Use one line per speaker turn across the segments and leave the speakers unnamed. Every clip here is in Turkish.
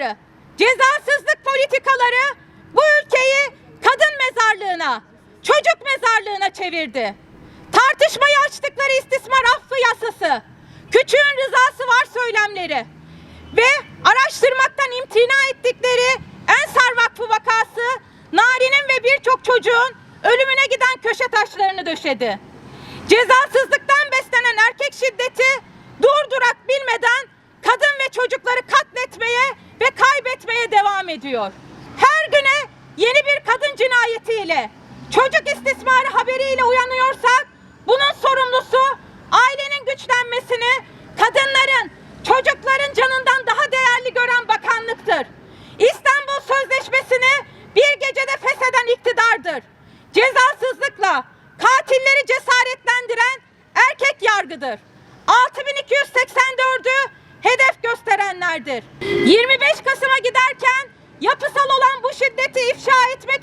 politikaları, cezasızlık politikaları bu ülkeyi kadın mezarlığına, çocuk mezarlığına çevirdi. Tartışmayı açtıkları istismar affı yasası, küçüğün rızası var söylemleri ve araştırmaktan imtina ettikleri Ensar Vakfı vakası Nari'nin ve birçok çocuğun ölümüne giden köşe taşlarını döşedi. Cezasızlıktan beslenen erkek şiddeti durdurak bilmeden kadın ve çocukları katletmeye ve kaybetmeye devam ediyor. Her güne yeni bir kadın cinayetiyle, çocuk istismarı haberiyle uyanıyorsak bunun sorumlusu ailenin güçlenmesini, kadınların, çocukların canından daha değerli gören bakanlıktır. İstanbul Sözleşmesi'ni bir gecede fesheden iktidardır. Cezasızlıkla katilleri cesaretlendiren erkek yargıdır. 6284'ü hedef gösterenlerdir. 25 Kasım'a giderken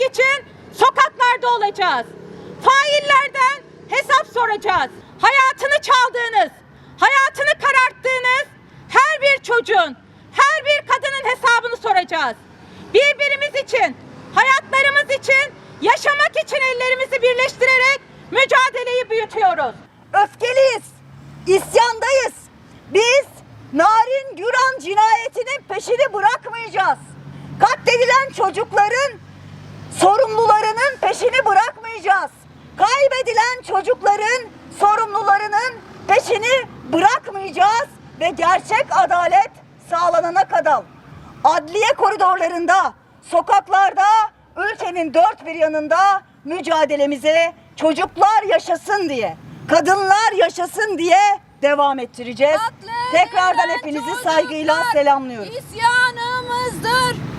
için sokaklarda olacağız. Faillerden hesap soracağız. Hayatını çaldığınız, hayatını kararttığınız her bir çocuğun, her bir kadının hesabını soracağız. Birbirimiz için, hayatlarımız için, yaşamak için ellerimizi birleştirerek mücadeleyi büyütüyoruz.
Öfkeliyiz, isyandayız. Biz Narin Güran cinayetinin peşini bırakmayacağız. Katledilen çocukların sorumlularının peşini bırakmayacağız. Kaybedilen çocukların sorumlularının peşini bırakmayacağız ve gerçek adalet sağlanana kadar adliye koridorlarında, sokaklarda, ülkenin dört bir yanında mücadelemize çocuklar yaşasın diye, kadınlar yaşasın diye devam ettireceğiz. Tekrardan hepinizi saygıyla selamlıyorum.
İsyanımızdır.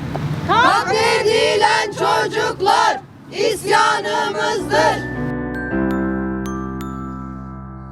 Çocuklar isyanımızdır.